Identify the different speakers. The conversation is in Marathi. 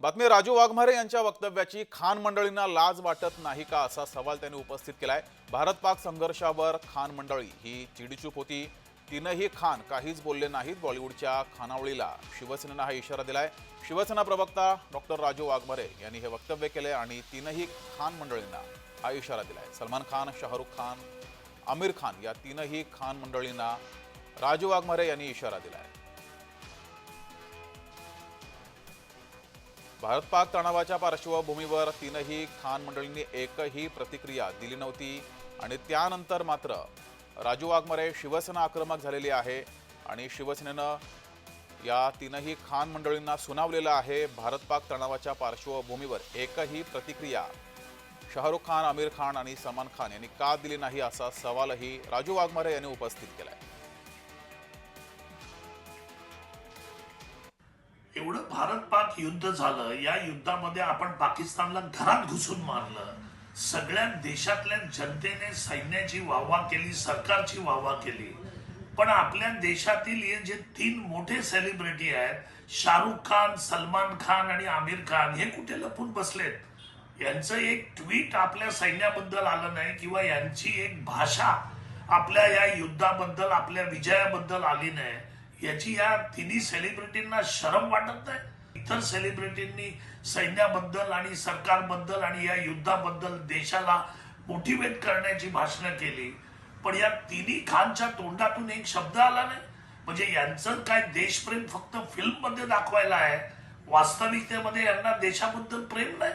Speaker 1: बातमी राजू वाघमारे यांच्या वक्तव्याची खान मंडळींना लाज वाटत नाही का असा सवाल त्यांनी उपस्थित केलाय. भारत पाक संघर्षावर खान मंडळी ही चिडीचूप होती. तीनही खान काहीच बोलले नाहीत. बॉलिवूडच्या खानावळीला शिवसेनेनं हा इशारा दिलाय. शिवसेना प्रवक्ता डॉक्टर राजू वाघमारे यांनी हे वक्तव्य केले आणि तीनही खान मंडळींना हा इशारा दिलाय. सलमान खान शाहरुख खान आमिर खान या तीनही खान मंडळींना राजू वाघमारे यांनी इशारा दिलाय. भारत पाक तणावाच्या पार्श्वभूमीवर तीनही खान मंडळींनी एकही प्रतिक्रिया दिली नव्हती. आणि त्यानंतर मात्र राजू वाघमारे शिवसेना आक्रमक झालेली आहे आणि शिवसेनेनं या तीनही खान मंडळींना सुनावलेलं आहे. भारत पाक तणावाच्या पार्श्वभूमीवर एकही प्रतिक्रिया शाहरुख खान आमिर खान आणि सलमान खान यांनी का दिली नाही असा सवालही राजू वाघमारे यांनी उपस्थित केला आहे
Speaker 2: एवढं भारत पाक युद्ध झालं या युद्धामध्ये आपण पाकिस्तानला घरात घुसून मारलं. सगळ्या देशातल्या जनतेने सैन्याची वाहवा केली सरकारची वाहवा केली. पण आपल्या देशातील हे जे तीन मोठे सेलिब्रिटी आहेत शाहरुख खान सलमान खान आणि आमिर खान हे कुठे लपून बसलेत? यांचं एक ट्विट आपल्या सैन्याबद्दल आलं नाही किंवा यांची एक भाषा आपल्या या युद्धाबद्दल आपल्या विजयाबद्दल आली नाही. याची या तिन्ही सेलिब्रिटींना शरम वाटत नाही. इतर सेलिब्रिटींनी सैन्याबद्दल आणि सरकारबद्दल आणि या युद्धाबद्दल देशाला मोटिवेट करण्याची भाषणं केली. पण या तिन्ही खानच्या तोंडातून एक शब्द आला नाही. म्हणजे यांचं काय देशप्रेम फक्त फिल्ममध्ये दाखवायला आहे वास्तविकतेमध्ये यांना देशाबद्दल प्रेम नाही?